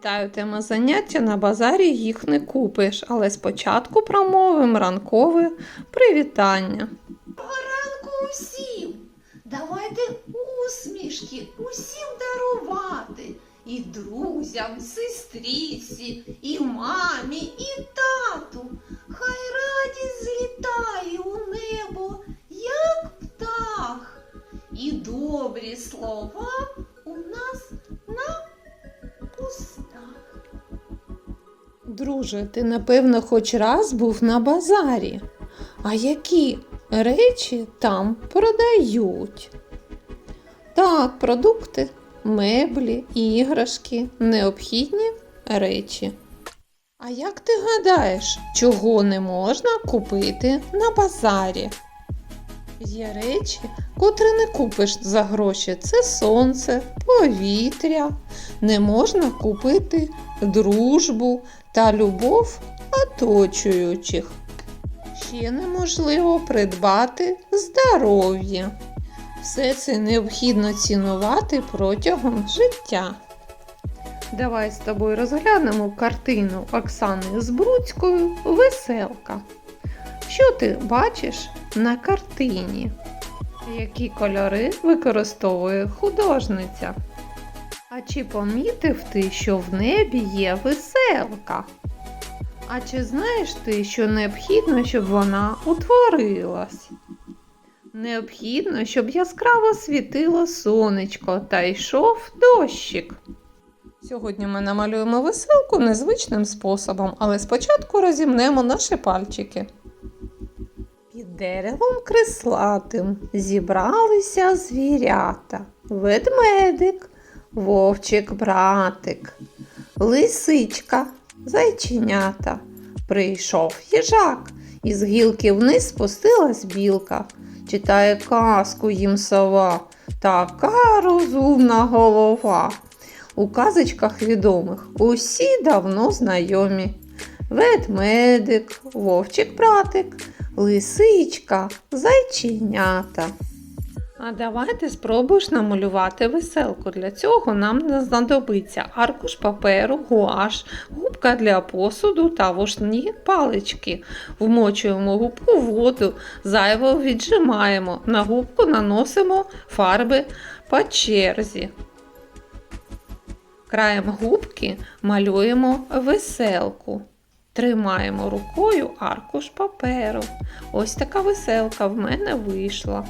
Вітаю, тема заняття на базарі їх не купиш, але спочатку промовимо ранкове привітання. ранку усім. Давайте усмішки усім дарувати. І друзям, сестріці, і мамі, і тату. Хай радість злітає у небо, як птах. І добрі слова Друже, ти напевно хоч раз був на базарі. А які речі там продають? Так, продукти, меблі, іграшки, необхідні речі. А як ти гадаєш, чого не можна купити на базарі? Є речі, котрі не купиш за гроші. Це сонце, повітря. Не можна купити дружбу та любов оточуючих. Ще неможливо придбати здоров'я. Все це необхідно цінувати протягом життя. Давай з тобою розглянемо картину Оксани Збруцькою Веселка. Що ти бачиш на картині? Які кольори використовує художниця? А чи помітив ти, що в небі є веселка? А чи знаєш ти, що необхідно, щоб вона утворилась? Необхідно, щоб яскраво світило сонечко та йшов дощик. Сьогодні ми намалюємо веселку незвичним способом, але спочатку розімнемо наші пальчики. Деревом крислатим зібралися звірята, ведмедик, вовчик братик, лисичка, зайченята. Прийшов їжак, із гілки вниз спустилась білка. Читає казку їм сова, така розумна голова. У казочках відомих усі давно знайомі. Ведмедик, вовчик братик, лисичка, зайченята. А давайте спробуєш намалювати веселку. Для цього нам знадобиться аркуш паперу, гуаш, губка для посуду та вушні палички. Вмочуємо губку в воду, зайво віджимаємо. На губку наносимо фарби по черзі. Краєм губки малюємо веселку. Тримаємо рукою аркуш паперу. Ось така веселка в мене вийшла.